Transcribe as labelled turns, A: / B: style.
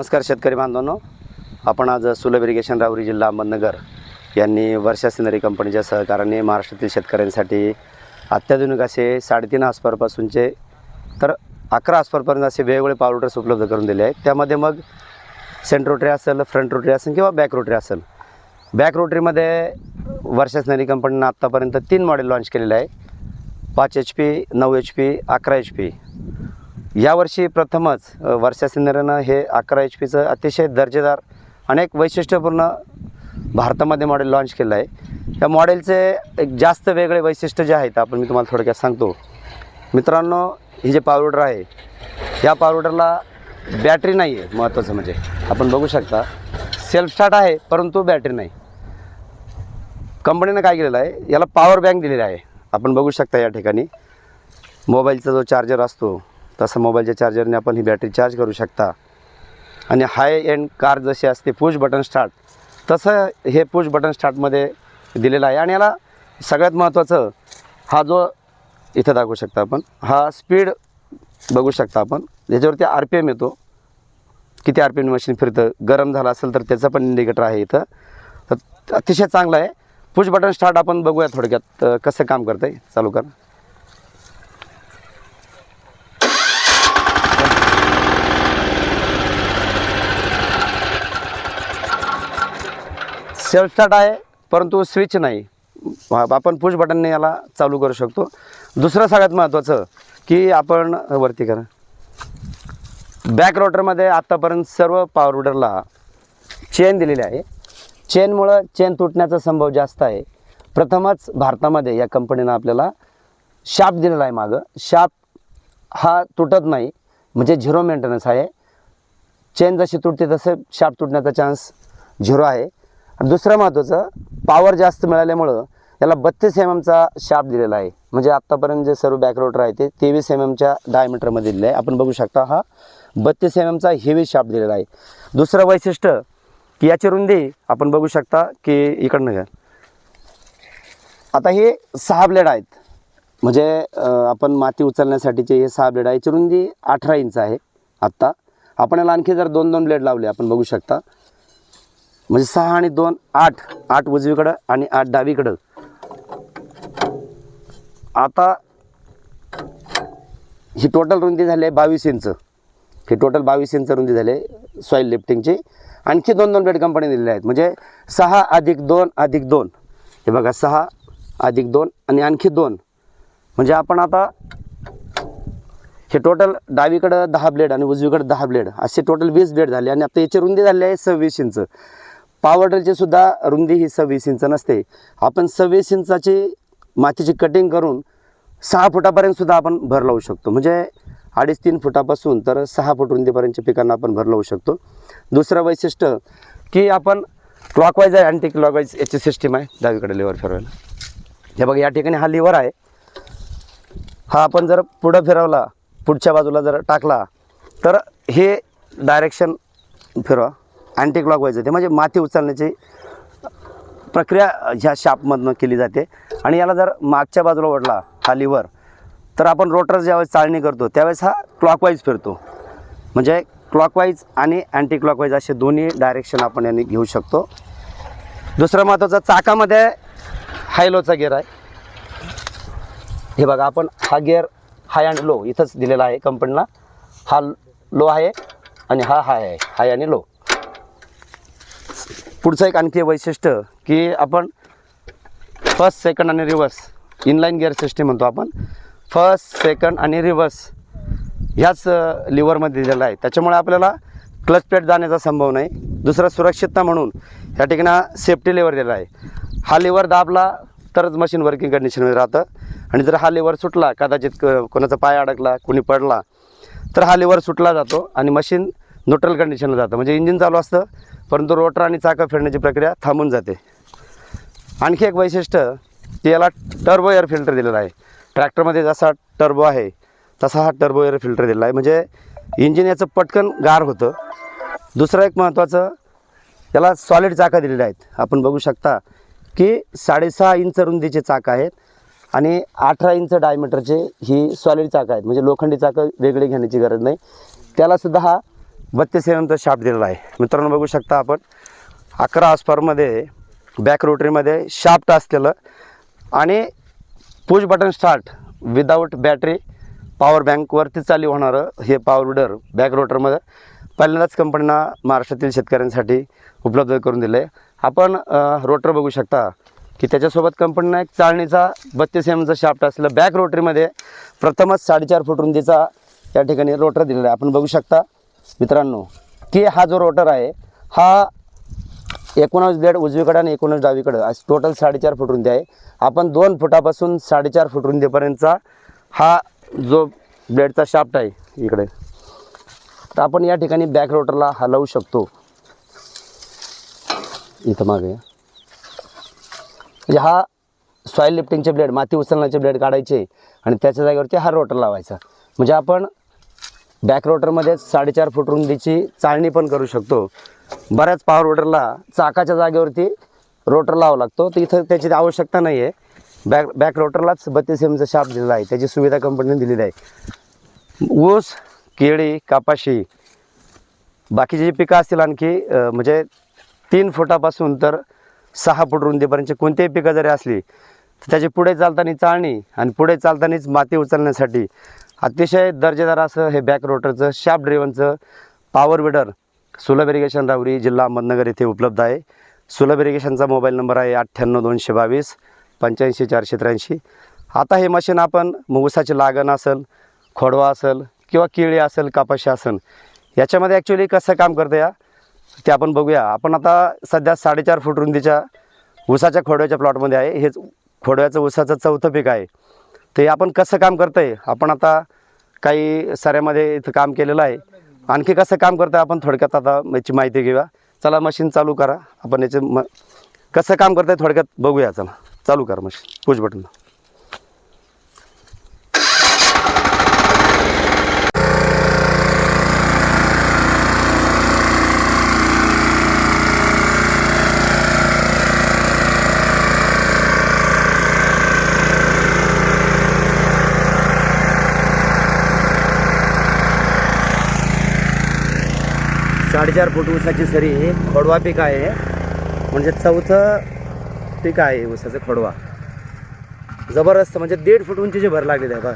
A: नमस्कार शेतकरी बांधवांनो. आपण आज सुलभ इरिगेशन राहुरी जिल्हा अहमदनगर यांनी वर्षा सिनरी कंपनीच्या सहकार्याने महाराष्ट्रातील शेतकऱ्यांसाठी अत्याधुनिक असे साडेतीन आसपारपासूनचे तर अकरा आसपारपर्यंत असे वेगवेगळे पॉवर रोटर्स उपलब्ध करून दिले आहेत. त्यामध्ये मग सेंट रोटरी असेल फ्रंट रोटरी असेल किंवा बॅक रोटरी असेल. बॅक रोटरीमध्ये वर्षा सिनरी कंपनीनं आत्तापर्यंत तीन मॉडेल लॉन्च केलेलं आहे पाच एच पी नऊ एच पी अकरा एच पी यावर्षी प्रथमच वर्षा सिंदरेनं हे अकरा एच पीचं अतिशय दर्जेदार अनेक वैशिष्ट्यपूर्ण भारतामध्ये मॉडेल लॉन्च केलं आहे. या मॉडेलचे एक जास्त वेगळे वैशिष्ट्य जे आहेत आपण मी तुम्हाला थोडक्यात सांगतो. मित्रांनो ही जे पावडर आहे या पावडरला बॅटरी नाही आहे महत्त्वाचं म्हणजे. आपण बघू शकता सेल्फ स्टार्ट आहे परंतु बॅटरी नाही. कंपनीनं काय केलेलं आहे याला पॉवर बँक दिलेला आहे. आपण बघू शकता या ठिकाणी. मोबाईलचा जो चार्जर असतो तसं मोबाईलच्या चार्जरने आपण ही बॅटरी चार्ज करू शकता. आणि हाय एंड कार जशी असते पुश बटन स्टार्ट. तसं हे पुश बटन स्टार्टमध्ये दिलेलं आहे. आणि याला सगळ्यात महत्त्वाचं हा जो इथं दाखवू शकता आपण हा स्पीड बघू शकता आपण. याच्यावरती आर पी एम येतो किती आर पी एम मशीन फिरतं गरम झालं असेल तर त्याचं पण इंडिकेटर आहे इथं. तर अतिशय चांगलं आहे. पुश बटन स्टार्ट आपण बघूया थोडक्यात कसं काम करतं आहे चालू कर. सेल्फ स्टार्ट आहे परंतु स्विच नाही. आपण पुश बटनने याला चालू करू शकतो. दुसरं सगळ्यात महत्त्वाचं की आपण वरती करा. बॅक रोटरमध्ये आत्तापर्यंत सर्व पॉवर रोटरला चेन दिलेली आहे. चेनमुळं चेन तुटण्याचा संभव जास्त आहे. प्रथमच भारतामध्ये या कंपनीनं आपल्याला शाप दिलेला आहे मागं. शाप हा तुटत नाही म्हणजे झिरो मेंटेनन्स आहे. चेन जशी तुटते तसं शाप तुटण्याचा चान्स झिरो आहे. दुसरं महत्त्वाचं पॉवर जास्त मिळाल्यामुळं याला बत्तीस एम एमचा शाप दिलेला आहे. म्हणजे आत्तापर्यंत जे सर्व बॅक रोटर आहे ते तेवीस एम एमच्या डायमीटरमध्ये दिलेलं आहे. आपण बघू शकता हा बत्तीस एम एमचा हेवी शार्प दिलेला आहे. दुसरं वैशिष्ट्य की याची रुंदी आपण बघू शकता की इकडनं घ्या. आता हे सहा ब्लेड आहेत. म्हणजे आपण माती उचलण्यासाठीचे हे सहा ब्लेड आहे याची रुंदी अठरा इंच आहे आत्ता. आपण याला आणखी जर दोन दोन ब्लेड लावले आपण बघू शकता. म्हणजे सहा आणि दोन आठ. आठ उजवीकडं आणि आठ डावीकडं. आता ही टोटल रुंदी झाली आहे बावीस इंच ही टोटल बावीस इंच रुंदी झाली आहे सॉईल लिफ्टिंगची आणखी दोन दोन ब्लेड कंपनी दिलेल्या आहेत. म्हणजे सहा अधिक दोन अधिक दोन. हे बघा सहा अधिक दोन आणि आणखी दोन. म्हणजे आपण आता हे टोटल डावीकडं दहा ब्लेड आणि उजवीकडं दहा ब्लेड असे टोटल वीस ब्लेड झाले आणि आता याची रुंदी झाली आहे सव्वीस इंच पावडरची सुद्धा रुंदी ही सव्वीस इंच नसते. आपण सव्वीस इंचाची मातीची कटिंग करून सहा फुटापर्यंत सुद्धा आपण भर लावू शकतो. म्हणजे अडीच तीन फुटापासून तर सहा फूट रुंदीपर्यंतच्या पिकांना आपण भर लावू शकतो. दुसरं वैशिष्ट्य की आपण क्लॉकवाईज आहे अँटी क्लॉकवाईज याची सिस्टीम आहे. डावीकडे लिव्हर फिरवायला. हे बघा या ठिकाणी हा लिव्हर आहे. हा आपण जर पुढं फिरवला पुढच्या बाजूला जर टाकला तर हे डायरेक्शन फिरवा. अँटी क्लॉकवाईज ते म्हणजे माती उचलण्याची प्रक्रिया ह्या शापमधनं केली जाते. आणि याला जर मागच्या बाजूला ओढला हा लिव्हर तर आपण रोटर ज्यावेळेस चालणी करतो त्यावेळेस हा क्लॉकवाईज फिरतो. म्हणजे क्लॉकवाईज आणि अँटी क्लॉकवाईज असे दोन्ही डायरेक्शन आपण यांनी घेऊ शकतो. दुसरं महत्त्वाचं चाकामध्ये हायलोचा गेअर आहे. हे बघा आपण हा गिअर हाय अँड लो इथंच दिलेला आहे कंपनीला हा लो आहे आणि हा हाय आहे हाय आणि लो पुढचं एक आणखी वैशिष्ट्य की आपण फर्स्ट सेकंड आणि रिव्हर्स इनलाईन गिअर सिस्टीम म्हणतो आपण. फर्स्ट सेकंड आणि रिव्हर्स ह्याच लिव्हरमध्ये दिलेला आहे. त्याच्यामुळे आपल्याला क्लच प्लेट जाण्याचा संभव नाही. दुसरा सुरक्षितता म्हणून या ठिकाणी सेफ्टी लिव्हर दिलेला आहे. हा लिव्हर दाबला तरच मशीन वर्किंग कंडिशनमध्ये राहतं. आणि जर हा लिव्हर सुटला कदाचित क कोणाचा पाय अडकला कोणी पडला तर हा लिव्हर सुटला जातो आणि मशीन न्यूट्रल कंडिशनला जातं. म्हणजे इंजिन चालू असतं परंतु रोटर आणि चाकं फिरण्याची प्रक्रिया थांबून जाते. आणखी एक वैशिष्ट्य की याला टर्बो एअर फिल्टर दिलेला आहे. ट्रॅक्टरमध्ये जसा टर्बो आहे तसा हा टर्बो एअर फिल्टर दिलेला आहे. म्हणजे इंजिन याचं पटकन गार होतं. दुसरं एक महत्त्वाचं याला सॉलिड चाकं दिलेल्या आहेत. आपण बघू शकता की साडेसहा इंच रुंदीचे चाकं आहेत आणि अठरा इंच डायमीटरचे ही सॉलिड चाकं आहेत. म्हणजे लोखंडी चाकं वेगळी घेण्याची गरज नाही. त्यालासुद्धा हा बत्तीस एम एमचा शाफ्ट दिलेला आहे. मित्रांनो बघू शकता आपण अकरा आसपारमध्ये बॅक रोटरीमध्ये शाफ्ट असलेलं आणि push button start without battery power बँकवरती चालू होणारं हे पॉवर विडर बॅक रोटरमध्ये पहिल्यांदाच कंपनीनं महाराष्ट्रातील शेतकऱ्यांसाठी उपलब्ध करून दिलं आहे आपण रोटर बघू शकता की त्याच्यासोबत कंपनीनं एक चाळणीचा बत्तीस एम एमचा शाफ्ट असलेला बॅक रोटरीमध्ये प्रथमच साडेचार फूट रुंदीचा या ठिकाणी रोटर दिलेला आहे. आपण बघू शकता मित्रांनो की हा जो रोटर आहे हा एकोणावीस ब्लेड उजवीकडे आणि एकोणावीस डावीकडं अशी टोटल साडेचार फूट रुंदी आहे. आपण दोन फुटापासून साडेचार फूट रुंदीपर्यंतचा हा जो ब्लेडचा शाफ्ट आहे इकडे तर आपण या ठिकाणी बॅक रोटरला हलवू शकतो. इथं मागे. म्हणजे हा सॉईल लिफ्टिंगचे ब्लेड माती उचलण्याचे ब्लेड काढायचे आणि त्याच्या जागेवरती हा रोटर लावायचा. म्हणजे आपण बॅक रोटरमध्येच साडेचार फूट रुंदीची चाळणी पण करू शकतो. बऱ्याच पॉवर रोटरला चाकाच्या जागेवरती रोटर लावा लागतो. तर इथं त्याची आवश्यकता नाही आहे बॅक बॅक रोटरलाच बत्तीस एमचा शाप दिलेला आहे. त्याची सुविधा कंपनीने दिलेली आहे. ऊस केळी कापाशी बाकीची जी पिकं असतील आणखी म्हणजे तीन फुटापासून तर सहा फूट रुंदीपर्यंतची कोणतीही पिकं जरी असली तर त्याची पुढे चालताना चाळणी आणि पुढे चालतानाच माती उचलण्यासाठी अतिशय दर्जेदार असं हे बॅक रोटरचं शाप ड्रिव्हनचं power weeder Sulabh irrigation Rawari जिल्हा अहमदनगर येथे उपलब्ध आहे. सुलभ इरिगेशनचा मोबाईल नंबर आहे अठ्ठ्याण्णव दोनशे बावीस पंच्याऐंशी चारशे त्र्याऐंशी. आता हे मशीन आपण मग लागण असेल खोडवा असेल किंवा केळी असेल कापाशी असेल याच्यामध्ये ॲक्च्युली कसं काम करतं या? ते आपण बघूया. आपण आता सध्या साडेचार फूट रुंदीच्या उसाच्या खोडव्याच्या प्लॉटमध्ये आहे. हेच खोडव्याचं उसाचं चौथं पीक आहे. ते आपण कसं काम करतं आहे आपण आता काही साऱ्यामध्ये इथं काम केलेलं आहे. आणखी कसं काम करतं आहे आपण थोडक्यात आता याची माहिती घेऊया. चला मशीन चालू करा. आपण याचे म कसं काम करतं आहे थोडक्यात बघूया. चला चालू करा मशीन पुश बटन साडेचार फूट ऊसाची सरी हे खोडवा पीक आहे. म्हणजे चौथं पीक आहे ऊसाचं खोडवा. जबरदस्त म्हणजे दीड फूट उंचीची भर लागलेली आहे बघा.